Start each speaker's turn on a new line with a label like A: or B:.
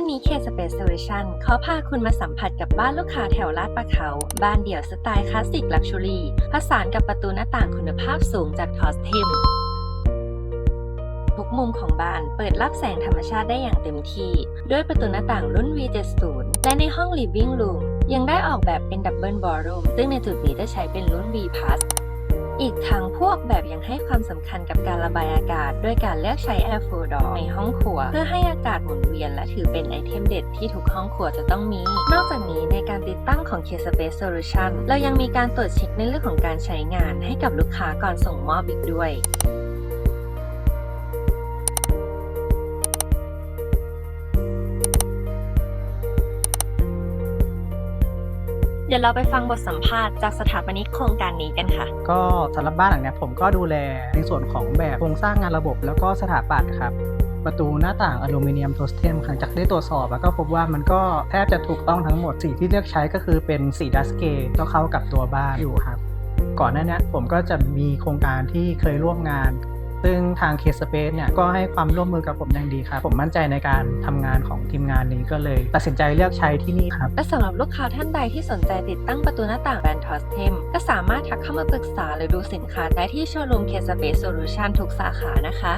A: วันนี้ K Space Solution เขาพาคุณมาสัมผัสกับบ้านลูกค้าแถวลาดประเขา บ้านเดี่ยวสไตล์คลาสสิกลักชัวรี่ผสานกับประตูหน้าต่างคุณภาพสูงจากทอสเทมทุกมุมของบ้านเปิดรับแสงธรรมชาติได้อย่างเต็มที่ ด้วยประตูหน้าต่างรุ่น V70 และในห้อง Living Room ยังได้ออกแบบเป็นดับเบิลบอ r รูมซึ่งในจุดนี้จะใช้เป็นรุ่น V อีกทั้งพวกแบบยังให้ความสำคัญกับการระบายอากาศ ด้วยการเลือกใช้ Air f l o w Door ในห้องครัว เพื่อให้อากาศหมุนเวียนและถือเป็นไอเทมเด็ดที่ทุกห้องครัวจะต้องมี นอกจากนี้ในการติดตั้งของ K Space Solution เรายังมีการตรวจเช็คในเรื่องของการใช้งานให้กับลูกค้าก่อนส่งมอบอีกด้วย เดี๋ยวเราไปฟังบทสัมภาษณ์จากสถาปนิกโครงการนี้กันค่ะ
B: ก็สำหรับบ้านหลังนี้ผมก็ดูแลในส่วนของแบบโครงสร้างงานระบบ แล้วก็สถาปัตย์ครับ ประตูหน้าต่างอลูมิเนียมโทสเทมหลังจากได้ตรวจสอบแล้วก็พบว่ามันก็แทบจะถูกต้องทั้งหมดสีที่เลือกใช้ก็คือเป็นสีดัสเกก็เข้ากับตัวบ้านอยู่ครับ ก่อนหน้านี้ผมก็จะมีโครงการที่เคยร่วมงาน ซึ่งทาง K Space เนี่ยก็ให้ความร่วมมือกับผมอย่างดีครับผมมั่นใจในการทำงานของทีมงานนี้ก็เลยตัดสินใจเลือกใช้ที่นี่ครับ
A: และสำหรับลูกค้าท่านใดที่สนใจติดตั้งประตูหน้าต่างแบรนด์ทอสเทมก็สามารถทักเข้ามาปรึกษาหรือดูสินค้าได้ที่โชว์รูมเคสเปซโซลูชันทุกสาขานะคะ